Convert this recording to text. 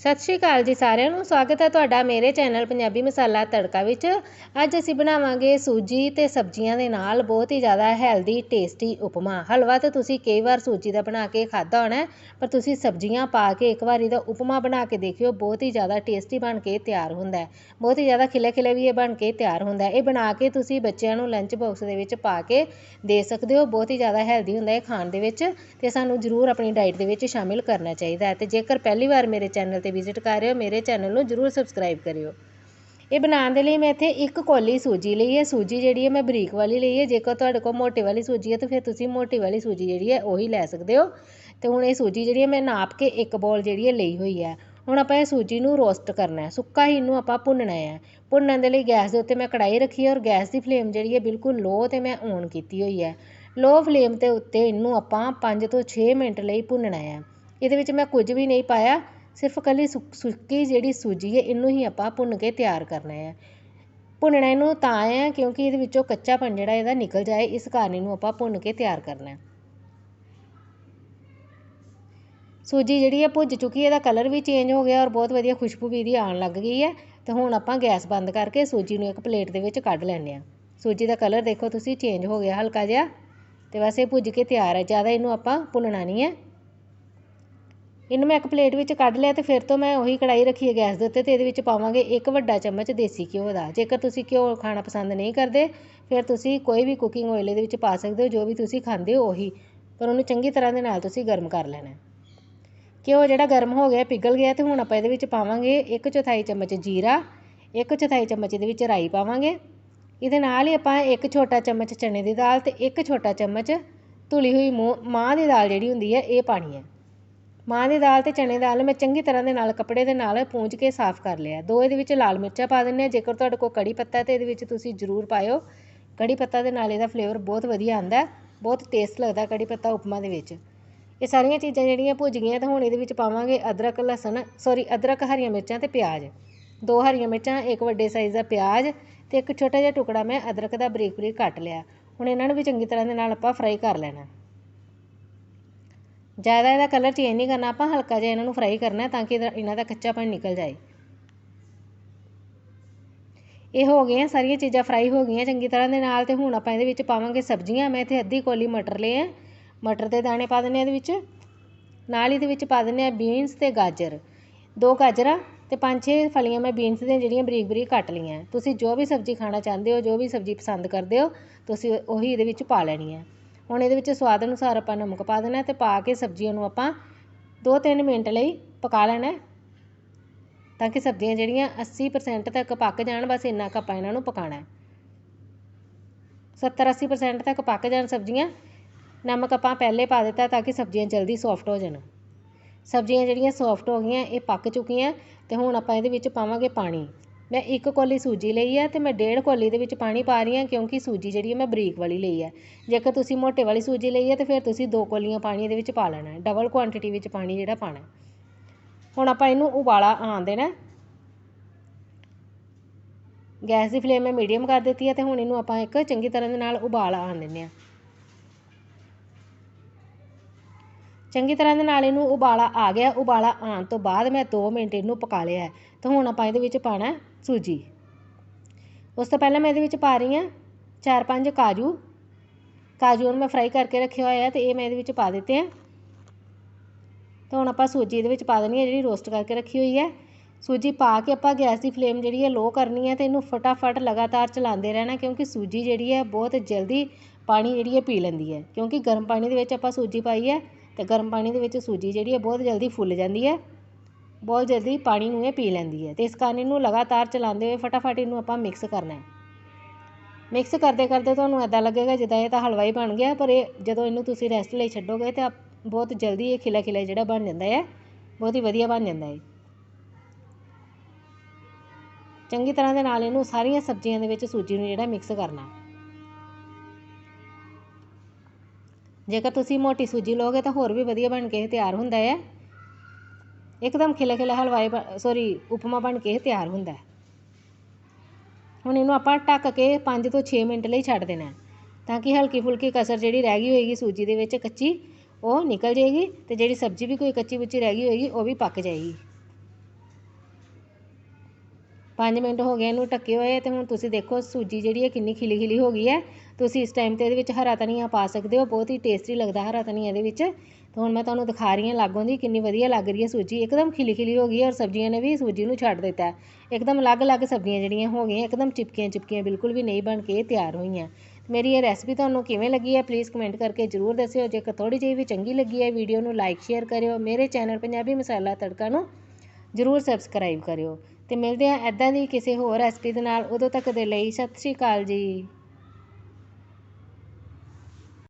ਸਤਿ ਸ਼੍ਰੀ ਅਕਾਲ ਜੀ ਸਾਰਿਆਂ ਨੂੰ। ਸਵਾਗਤ ਹੈ ਤੁਹਾਡਾ ਮੇਰੇ ਚੈਨਲ ਪੰਜਾਬੀ ਮਸਾਲਾ ਤੜਕਾ ਵਿੱਚ। ਅੱਜ ਅਸੀਂ ਬਣਾਵਾਂਗੇ ਸੂਜੀ ਤੇ ਸਬਜ਼ੀਆਂ ਦੇ ਨਾਲ ਬਹੁਤ ਹੀ ਜ਼ਿਆਦਾ ਹੈਲਦੀ, ਟੇਸਟੀ ਉਪਮਾ। ਹਲਵਾ ਤਾਂ ਤੁਸੀਂ ਕਈ ਵਾਰ ਸੂਜੀ ਦਾ ਬਣਾ ਕੇ ਖਾਧਾ ਹੋਣਾ ਪਰ ਤੁਸੀਂ ਸਬਜ਼ੀਆਂ ਪਾ ਕੇ ਇੱਕ ਵਾਰੀ ਦਾ ਉਪਮਾ ਬਣਾ ਕੇ ਦੇਖਿਓ, ਬਹੁਤ ਹੀ ਜ਼ਿਆਦਾ ਟੇਸਟੀ ਬਣ ਕੇ ਤਿਆਰ ਹੁੰਦਾ ਹੈ। ਬਹੁਤ ਹੀ ਜ਼ਿਆਦਾ ਖਿਲੇ ਖਿਲੇ ਵੀ ਇਹ ਬਣ ਕੇ ਤਿਆਰ ਹੁੰਦਾ ਹੈ। ਇਹ ਬਣਾ ਕੇ ਤੁਸੀਂ ਬੱਚਿਆਂ ਨੂੰ ਲੰਚ ਬਾਕਸ ਦੇ ਵਿੱਚ ਪਾ ਕੇ ਦੇ ਸਕਦੇ ਹੋ। ਬਹੁਤ ਹੀ ਜ਼ਿਆਦਾ ਹੈਲਦੀ ਹੁੰਦਾ ਹੈ ਖਾਣ ਦੇ ਵਿੱਚ ਤੇ ਸਾਨੂੰ ਜ਼ਰੂਰ ਆਪਣੀ ਡਾਈਟ ਦੇ ਵਿੱਚ ਸ਼ਾਮਿਲ ਕਰਨਾ ਚਾਹੀਦਾ ਹੈ। ਤੇ ਜੇਕਰ ਪਹਿਲੀ ਵਾਰ ਮੇਰੇ ਚੈਨਲ ਤੇ ਵਿਜ਼ਿਟ ਕਰ ਰਹੇ ਹੋ, ਮੇਰੇ ਚੈਨਲ ਨੂੰ ਜਰੂਰ ਸਬਸਕ੍ਰਾਈਬ ਕਰਿਓ। ਇਹ ਬਣਾਉਣ ਦੇ ਲਈ ਮੈਂ ਇੱਥੇ ਇੱਕ ਕੋਲੀ ਸੂਜੀ ਲਈ ਹੈ। ਸੂਜੀ ਜਿਹੜੀ ਹੈ, ਮੈਂ ਬਰੀਕ ਵਾਲੀ ਲਈ ਹੈ। ਜੇਕਰ ਤੁਹਾਡੇ ਕੋਲ ਮੋਟੇ ਵਾਲੀ ਸੂਜੀ ਹੈ, ਤਾਂ ਫਿਰ ਤੁਸੀਂ ਮੋਟੀ ਵਾਲੀ ਸੂਜੀ ਜਿਹੜੀ ਹੈ, ਉਹੀ ਲੈ ਸਕਦੇ ਹੋ। ਤੇ ਹੁਣ ਇਹ ਸੂਜੀ ਜਿਹੜੀ ਹੈ, ਮੈਂ ਨਾਪ ਕੇ ਇੱਕ ਬੋਲ ਜਿਹੜੀ ਹੈ, ਲਈ ਹੋਈ ਹੈ। ਹੁਣ ਆਪਾਂ ਇਹ ਸੂਜੀ ਨੂੰ ਰੋਸਟ ਕਰਨਾ ਹੈ। ਸੁੱਕਾ ਹੀ ਇਹਨੂੰ ਆਪਾਂ ਭੁੰਨਣਾ ਹੈ। ਭੁੰਨਣ ਦੇ ਲਈ ਗੈਸ ਦੇ ਉੱਤੇ ਮੈਂ ਕੜਾਈ ਰੱਖੀ ਹੈ ਔਰ ਗੈਸ ਦੀ ਫਲੇਮ ਜਿਹੜੀ ਹੈ, ਬਿਲਕੁਲ ਲੋ ਤੇ ਮੈਂ ਔਨ ਕੀਤੀ ਹੋਈ ਹੈ। ਲੋ ਫਲੇਮ ਤੇ ਉੱਤੇ ਇਹਨੂੰ ਆਪਾਂ 5 ਤੋਂ 6 ਮਿੰਟ ਲਈ ਭੁੰਨਣਾ ਹੈ। ਇਹਦੇ ਵਿੱਚ ਮੈਂ ਕੁਝ ਵੀ ਨਹੀਂ ਪਾਇਆ। ਸਿਰਫ ਇਕੱਲੀ ਸੁੱਕ ਸੁੱਕੀ ਜਿਹੜੀ ਸੂਜੀ ਹੈ, ਇਹਨੂੰ ਹੀ ਆਪਾਂ ਭੁੰਨ ਕੇ ਤਿਆਰ ਕਰਨਾ ਹੈ। ਭੁੰਨਣਾ ਇਹਨੂੰ ਤਾਂ ਹੈ, ਕਿਉਂਕਿ ਇਹਦੇ ਵਿੱਚੋਂ ਕੱਚਾਪਣ ਜਿਹੜਾ ਇਹਦਾ ਨਿਕਲ ਜਾਏ, ਇਸ ਕਾਰਨ ਇਹਨੂੰ ਆਪਾਂ ਭੁੰਨ ਕੇ ਤਿਆਰ ਕਰਨਾ ਹੈ। ਸੂਜੀ ਜਿਹੜੀ ਹੈ ਭੁੱਜ ਚੁੱਕੀ ਹੈ, ਇਹਦਾ ਕਲਰ ਵੀ ਚੇਂਜ ਹੋ ਗਿਆ ਔਰ ਬਹੁਤ ਵਧੀਆ ਖੁਸ਼ਬੂ ਵੀ ਇਹਦੀ ਆਉਣ ਲੱਗ ਗਈ ਹੈ। ਤੇ ਹੁਣ ਆਪਾਂ ਗੈਸ ਬੰਦ ਕਰਕੇ ਸੂਜੀ ਨੂੰ ਇੱਕ ਪਲੇਟ ਦੇ ਵਿੱਚ ਕੱਢ ਲੈਂਦੇ ਆ ਸੂਜੀ ਦਾ ਕਲਰ ਦੇਖੋ ਤੁਸੀਂ, ਚੇਂਜ ਹੋ ਗਿਆ ਹਲਕਾ ਜਿਹਾ। ਤੇ ਵੈਸੇ ਭੁੱਜ ਕੇ ਤਿਆਰ ਹੈ, ਜ਼ਿਆਦਾ ਇਹਨੂੰ ਆਪਾਂ ਭੁੰਨਣਾ ਨਹੀਂ ਹੈ। ਇਹਨੂੰ ਮੈਂ ਇੱਕ ਪਲੇਟ ਵਿੱਚ ਕੱਢ ਲਿਆ ਅਤੇ ਫਿਰ ਤੋਂ ਮੈਂ ਉਹੀ ਕੜਾਹੀ ਰੱਖੀ ਹੈ ਗੈਸ ਦੇ ਉੱਤੇ ਅਤੇ ਇਹਦੇ ਵਿੱਚ ਪਾਵਾਂਗੇ ਇੱਕ ਵੱਡਾ ਚਮਚ ਦੇਸੀ ਘਿਓ ਦਾ। ਜੇਕਰ ਤੁਸੀਂ ਘਿਓ ਖਾਣਾ ਪਸੰਦ ਨਹੀਂ ਕਰਦੇ, ਫਿਰ ਤੁਸੀਂ ਕੋਈ ਵੀ ਕੁਕਿੰਗ ਆਇਲ ਇਹਦੇ ਵਿੱਚ ਪਾ ਸਕਦੇ ਹੋ, ਜੋ ਵੀ ਤੁਸੀਂ ਖਾਂਦੇ ਹੋ ਉਹੀ। ਪਰ ਉਹਨੂੰ ਚੰਗੀ ਤਰ੍ਹਾਂ ਦੇ ਨਾਲ ਤੁਸੀਂ ਗਰਮ ਕਰ ਲੈਣਾ ਘਿਓ ਜਿਹੜਾ ਗਰਮ ਹੋ ਗਿਆ, ਪਿਘਲ ਗਿਆ ਅਤੇ ਹੁਣ ਆਪਾਂ ਇਹਦੇ ਵਿੱਚ ਪਾਵਾਂਗੇ ਇੱਕ ਚੌਥਾਈ ਚਮਚ ਜੀਰਾ, ਇੱਕ ਚੌਥਾਈ ਚਮਚ ਇਹਦੇ ਵਿੱਚ ਰਾਈ ਪਾਵਾਂਗੇ। ਇਹਦੇ ਨਾਲ ਹੀ ਆਪਾਂ ਇੱਕ ਛੋਟਾ ਚਮਚ ਚਨੇ ਦੀ ਦਾਲ ਅਤੇ ਇੱਕ ਛੋਟਾ ਚਮਚ ਧੁਲੀ ਹੋਈ ਮਾਂਹ ਦੀ ਦਾਲ ਜਿਹੜੀ ਹੁੰਦੀ ਹੈ, ਇਹ ਪਾਣੀ ਹੈ। ਮਾਂ ਦੀ ਦਾਲ ਤੇ ਚਨੇ ਦੀ ਦਾਲ ਮੈਂ ਚੰਗੀ ਤਰ੍ਹਾਂ ਦੇ ਨਾਲ, ਕੱਪੜੇ ਦੇ ਨਾਲ ਪੂੰਝ ਕੇ ਸਾਫ਼ ਕਰ ਲਿਆ। ਦੋ ਇਹਦੇ ਵਿੱਚ ਲਾਲ ਮਿਰਚਾਂ ਪਾ ਦਿੰਨੇ ਆ ਜੇਕਰ ਤੁਹਾਡੇ ਕੋਲ ਕੜੀ ਪੱਤਾ ਤੇ ਇਹਦੇ ਵਿੱਚ ਤੁਸੀਂ ਜ਼ਰੂਰ ਪਾਇਓ। ਕੜੀ ਪੱਤਾ ਦੇ ਨਾਲ ਇਹਦਾ ਫਲੇਵਰ ਬਹੁਤ ਵਧੀਆ ਆਉਂਦਾ ਬਹੁਤ ਟੇਸਟ ਲੱਗਦਾ ਕੜੀ ਪੱਤਾ ਉਪਮਾ ਦੇ ਵਿੱਚ। ਇਹ ਸਾਰੀਆਂ ਚੀਜ਼ਾਂ ਜਿਹੜੀਆਂ ਭੁੱਜ ਗਈਆਂ ਤਾਂ ਹੁਣ ਇਹਦੇ ਵਿੱਚ ਪਾਵਾਂਗੇ ਅਦਰਕ, ਲਸਣ ਸੌਰੀ ਅਦਰਕ, ਹਰੀਆਂ ਮਿਰਚਾਂ ਤੇ ਪਿਆਜ਼। ਦੋ ਹਰੀਆਂ ਮਿਰਚਾਂ, ਇੱਕ ਵੱਡੇ ਸਾਈਜ਼ ਦਾ ਪਿਆਜ਼ ਤੇ ਇੱਕ ਛੋਟਾ ਜਿਹਾ ਟੁਕੜਾ ਮੈਂ ਅਦਰਕ ਦਾ ਬਰੀਕ ਬਰੀਕ ਕੱਟ ਲਿਆ। ਹੁਣ ਇਹਨਾਂ ਨੂੰ ਵੀ ਚੰਗੀ ਤਰ੍ਹਾਂ ਦੇ ਨਾਲ ਆਪਾਂ ਫਰਾਈ ਕਰ ਲੈਣਾ। ਜ਼ਿਆਦਾ ਇਹਦਾ ਕਲਰ ਚੇਂਜ ਨਹੀਂ ਕਰਨਾ, ਆਪਾਂ ਹਲਕਾ ਜਿਹਾ ਇਹਨਾਂ ਨੂੰ ਫਰਾਈ ਕਰਨਾ ਤਾਂ ਕਿ ਇਹਨਾਂ ਦਾ ਕੱਚਾਪਣ ਨਿਕਲ ਜਾਏ। ਇਹ ਹੋ ਗਏ ਸਾਰੀਆਂ ਚੀਜ਼ਾਂ ਫਰਾਈ ਹੋ ਗਈਆਂ ਚੰਗੀ ਤਰ੍ਹਾਂ ਦੇ ਨਾਲ ਤੇ ਹੁਣ ਆਪਾਂ ਇਹਦੇ ਵਿੱਚ ਪਾਵਾਂਗੇ ਸਬਜ਼ੀਆਂ। ਮੈਂ ਇੱਥੇ ਅੱਧੀ ਕੋਲੀ ਮਟਰ ਲਏ ਆ। ਮਟਰ ਦੇ ਦਾਣੇ ਪਾ ਦਿੰਨੇ ਆ ਇਹਦੇ ਵਿੱਚ। ਨਾਲ ਹੀ ਇਹਦੇ ਵਿੱਚ ਪਾ ਦਿੰਨੇ ਆ ਬੀਨਸ ਤੇ ਗਾਜਰ। ਦੋ ਗਾਜਰਾਂ ਤੇ ਪੰਜ ਛੇ ਫਲੀਆਂ ਮੈਂ ਬੀਨਸ ਦੀਆਂ ਜਿਹੜੀਆਂ ਬਰੀਕ ਬਰੀਕ ਕੱਟ ਲਈਆਂ। ਤੁਸੀਂ ਜੋ ਵੀ ਸਬਜ਼ੀ ਖਾਣਾ ਚਾਹੁੰਦੇ ਹੋ, ਜੋ ਵੀ ਸਬਜ਼ੀ ਪਸੰਦ ਕਰਦੇ ਹੋ, ਤੁਸੀਂ ਉਹੀ ਇਹਦੇ ਵਿੱਚ ਪਾ ਲੈਣੀ ਹੈ ਹੁਣ ਇਹਦੇ ਵਿੱਚ ਸਵਾਦ ਅਨੁਸਾਰ ਆਪਾਂ ਨਮਕ ਪਾ ਦੇਣਾ ਤੇ ਪਾ ਕੇ ਸਬਜ਼ੀਆਂ ਨੂੰ ਆਪਾਂ 2-3 ਮਿੰਟ ਲਈ ਪਕਾ ਲੈਣਾ ਤਾਂ ਕਿ ਸਬਜ਼ੀਆਂ ਜਿਹੜੀਆਂ 80% ਤੱਕ ਪੱਕ ਜਾਣ, ਬਸ ਇੰਨਾ ਕੁ ਆਪਾਂ ਇਹਨਾਂ ਨੂੰ ਪਕਾਣਾ 70-80% ਤੱਕ ਪੱਕ ਜਾਣ ਸਬਜ਼ੀਆਂ, ਨਮਕ ਆਪਾਂ ਪਹਿਲੇ ਪਾ ਦਿੱਤਾ ਤਾਂ ਕਿ ਸਬਜ਼ੀਆਂ ਜਲਦੀ ਸੌਫਟ ਹੋ ਜਾਣ। ਸਬਜ਼ੀਆਂ ਜਿਹੜੀਆਂ ਸੌਫਟ ਹੋ ਗਈਆਂ, ਇਹ ਪੱਕ ਚੁੱਕੀਆਂ ਤੇ ਹੁਣ ਆਪਾਂ ਇਹਦੇ ਵਿੱਚ ਪਾਵਾਂਗੇ ਪਾਣੀ। ਮੈਂ ਇੱਕ ਕੋਲੀ ਸੂਜੀ ਲਈ ਹੈ ਅਤੇ ਮੈਂ ਡੇਢ ਕੋਲੀ ਦੇ ਵਿੱਚ ਪਾਣੀ ਪਾ ਰਹੀ ਹਾਂ ਕਿਉਂਕਿ ਸੂਜੀ ਜਿਹੜੀ ਹੈ ਮੈਂ ਬਰੀਕ ਵਾਲੀ ਲਈ ਹੈ ਜੇਕਰ ਤੁਸੀਂ ਮੋਟੇ ਵਾਲੀ ਸੂਜੀ ਲਈ ਹੈ ਤਾਂ ਫਿਰ ਤੁਸੀਂ ਦੋ ਕੋਲੀਆਂ ਪਾਣੀ ਇਹਦੇ ਵਿੱਚ ਪਾ ਲੈਣਾ ਡਬਲ ਕੁਆਂਟੀਟੀ ਵਿੱਚ ਪਾਣੀ ਜਿਹੜਾ ਪਾਣਾ ਹੁਣ ਆਪਾਂ ਇਹਨੂੰ ਉਬਾਲਾ ਆਣ ਦੇਣਾ ਗੈਸ ਦੀ ਫਲੇਮ ਮੈਂ ਮੀਡੀਅਮ ਕਰ ਦਿੱਤੀ ਹੈ ਤੇ ਹੁਣ ਇਹਨੂੰ ਆਪਾਂ ਇੱਕ ਚੰਗੀ ਤਰ੍ਹਾਂ ਦੇ ਨਾਲ ਉਬਾਲ ਆਣ ਦਿੰਨੇ ਆ ਚੰਗੀ ਤਰ੍ਹਾਂ ਦੇ ਨਾਲ ਇਹਨੂੰ ਉਬਾਲਾ ਆ ਗਿਆ, ਉਬਾਲਾ ਆਉਣ ਤੋਂ ਬਾਅਦ ਮੈਂ 2 ਮਿੰਟ ਇਹਨੂੰ ਪਕਾ ਲਿਆ ਤਾਂ ਹੁਣ ਆਪਾਂ ਇਹਦੇ ਵਿੱਚ ਪਾਣਾ ਸੂਜੀ। ਉਸ ਤੋਂ ਪਹਿਲਾਂ ਮੈਂ ਇਹਦੇ ਵਿੱਚ ਪਾ ਰਹੀ ਹਾਂ ਚਾਰ ਪੰਜ ਕਾਜੂ। ਕਾਜੂ ਨੂੰ ਮੈਂ ਫਰਾਈ ਕਰਕੇ ਰੱਖਿਆ ਹੋਇਆ ਹੈ ਤੇ ਇਹ ਮੈਂ ਇਹਦੇ ਵਿੱਚ ਪਾ ਦਿੱਤੇ ਆ। ਤਾਂ ਹੁਣ ਆਪਾਂ ਸੂਜੀ ਇਹਦੇ ਵਿੱਚ ਪਾ ਦੇਣੀ ਹੈ ਜਿਹੜੀ ਰੋਸਟ ਕਰਕੇ ਰੱਖੀ ਹੋਈ ਹੈ। ਸੂਜੀ ਪਾ ਕੇ ਆਪਾਂ ਗੈਸ ਦੀ ਫਲੇਮ ਜਿਹੜੀ ਹੈ ਲੋ ਕਰਨੀ ਹੈ ਤੇ ਇਹਨੂੰ ਫਟਾਫਟ ਲਗਾਤਾਰ ਚਲਾਉਂਦੇ ਰਹਿਣਾ ਕਿਉਂਕਿ ਸੂਜੀ ਜਿਹੜੀ ਹੈ ਬਹੁਤ ਜਲਦੀ ਪਾਣੀ ਜਿਹੜੀ ਹੈ ਪੀ ਲੈਂਦੀ ਹੈ। ਕਿਉਂਕਿ ਗਰਮ ਪਾਣੀ ਦੇ ਵਿੱਚ ਆਪਾਂ ਸੂਜੀ ਪਾਈ ਹੈ। ਅਤੇ ਗਰਮ ਪਾਣੀ ਦੇ ਵਿੱਚ ਸੂਜੀ ਜਿਹੜੀ ਹੈ ਬਹੁਤ ਜਲਦੀ ਫੁੱਲ ਜਾਂਦੀ ਹੈ। ਬਹੁਤ ਜਲਦੀ ਪਾਣੀ ਨੂੰ ਇਹ ਪੀ ਲੈਂਦੀ ਹੈ ਅਤੇ ਇਸ ਕਾਰਨ ਇਹਨੂੰ ਲਗਾਤਾਰ ਚਲਾਉਂਦੇ ਹੋਏ ਫਟਾਫਟ ਇਹਨੂੰ ਆਪਾਂ ਮਿਕਸ ਕਰਨਾ ਹੈ। ਮਿਕਸ ਕਰਦੇ ਕਰਦੇ ਤੁਹਾਨੂੰ ਇੱਦਾਂ ਲੱਗੇਗਾ ਜਿੱਦਾਂ ਇਹ ਤਾਂ ਹਲਵਾ ਹੀ ਬਣ ਗਿਆ, ਪਰ ਇਹ ਜਦੋਂ ਇਹਨੂੰ ਤੁਸੀਂ ਰੈਸਟ ਲਈ ਛੱਡੋਗੇ ਤਾਂ ਬਹੁਤ ਜਲਦੀ ਇਹ ਖਿਲਾ ਖਿਲਾ ਜਿਹੜਾ ਬਣ ਜਾਂਦਾ ਹੈ, ਬਹੁਤ ਹੀ ਵਧੀਆ ਬਣ ਜਾਂਦਾ ਹੈ। ਚੰਗੀ ਤਰ੍ਹਾਂ ਦੇ ਨਾਲ ਇਹਨੂੰ ਸਾਰੀਆਂ ਸਬਜ਼ੀਆਂ ਦੇ ਵਿੱਚ ਸੂਜੀ ਨੂੰ ਜਿਹੜਾ ਮਿਕਸ ਕਰਨਾ। ਜੇਕਰ ਤੁਸੀਂ ਮੋਟੀ ਸੂਜੀ ਲਓਗੇ ਤਾਂ ਹੋਰ ਵੀ ਵਧੀਆ ਬਣ ਕੇ ਤਿਆਰ ਹੁੰਦਾ ਹੈ। ਇੱਕਦਮ ਖਿਲੇ ਖਿਲੇ ਹਲਵਾਈ ਸੌਰੀ ਉਪਮਾ ਬਣ ਕੇ ਤਿਆਰ ਹੁੰਦਾ ਹੈ। ਹੁਣ ਇਹਨੂੰ ਆਪਾਂ ਢੱਕ ਕੇ 5 ਤੋਂ 6 ਮਿੰਟ ਲਈ ਛੱਡ ਦੇਣਾ ਤਾਂ ਕਿ ਹਲਕੀ ਫੁਲਕੀ ਕਸਰ ਜਿਹੜੀ ਰਹਿ ਗਈ ਹੋਏਗੀ ਸੂਜੀ ਦੇ ਵਿੱਚ ਕੱਚੀ, ਉਹ ਨਿਕਲ ਜਾਏਗੀ ਤੇ ਜਿਹੜੀ ਸਬਜ਼ੀ ਵੀ ਕੋਈ ਕੱਚੀ ਬੁੱਚੀ ਰਹਿ ਗਈ ਹੋਏਗੀ, ਉਹ ਵੀ ਪੱਕ ਜਾਏਗੀ। 5 ਮਿੰਟ ਹੋ ਗਏ ਇਹਨੂੰ ਢੱਕੇ ਹੋਏ ਤੇ ਹੁਣ ਤੁਸੀਂ ਦੇਖੋ ਸੂਜੀ ਜਿਹੜੀ ਹੈ ਕਿੰਨੀ ਖਿਲੀ ਖਿਲੀ ਹੋ ਗਈ ਹੈ। ਤੁਸੀਂ ਇਸ ਟਾਈਮ ਤੇ ਇਹਦੇ ਵਿੱਚ ਹਰਾ ਧਨੀਆ ਪਾ ਸਕਦੇ ਹੋ, ਬਹੁਤ ਹੀ ਟੇਸਟੀ ਲੱਗਦਾ ਹਰਾ ਧਨੀਆ ਇਹਦੇ ਵਿੱਚ। ਤੇ ਹੁਣ ਮੈਂ ਤੁਹਾਨੂੰ ਦਿਖਾ ਰਹੀ ਹਾਂ ਲਾਗੋਂ ਦੀ ਕਿੰਨੀ ਵਧੀਆ ਲੱਗ ਰਹੀ ਹੈ ਸੂਜੀ। ਇੱਕਦਮ ਖਿਲੀ ਖਿਲੀ ਹੋ ਗਈ ਔਰ ਸਬਜ਼ੀਆਂ ਨੇ ਵੀ ਸੂਜੀ ਨੂੰ ਛੱਡ ਦਿੱਤਾ ਇੱਕਦਮ ਅਲੱਗ-ਅਲੱਗ ਸਬਜ਼ੀਆਂ ਜਿਹੜੀਆਂ ਹੋ ਗਈਆਂ, ਇੱਕਦਮ ਚਿਪਕੀਆਂ ਚਿਪਕੀਆਂ ਬਿਲਕੁਲ ਵੀ ਨਹੀਂ ਬਣ ਕੇ ਤਿਆਰ ਹੋਈਆਂ। ਮੇਰੀ ਇਹ ਰੈਸਪੀ ਤੁਹਾਨੂੰ ਕਿਵੇਂ ਲੱਗੀ ਹੈ ਪਲੀਜ਼ ਕਮੈਂਟ ਕਰਕੇ ਜਰੂਰ ਦੱਸਿਓ। ਜੇਕਰ ਥੋੜੀ ਜਿਹੀ ਵੀ ਚੰਗੀ ਲੱਗੀ ਹੈ ਵੀਡੀਓ ਨੂੰ ਲਾਈਕ ਸ਼ੇਅਰ ਕਰਿਓ। ਮੇਰੇ ਚੈਨਲ ਪੰਜਾਬੀ ਮਸਾਲਾ ਤੜਕਾ ਨੂੰ ਜਰੂਰ ਸਬਸਕ੍ਰਾਈਬ ਕਰਿਓ। ਅਤੇ ਮਿਲਦੇ ਹਾਂ ਐਦਾਂ ਦੀ ਕਿਸੇ ਹੋਰ ਰੈਸਪੀ ਦੇ ਨਾਲ, ਉਦੋਂ ਤੱਕ ਦੇ ਲਈ ਸਤਿ ਸ਼੍ਰੀ ਅਕਾਲ ਜੀ।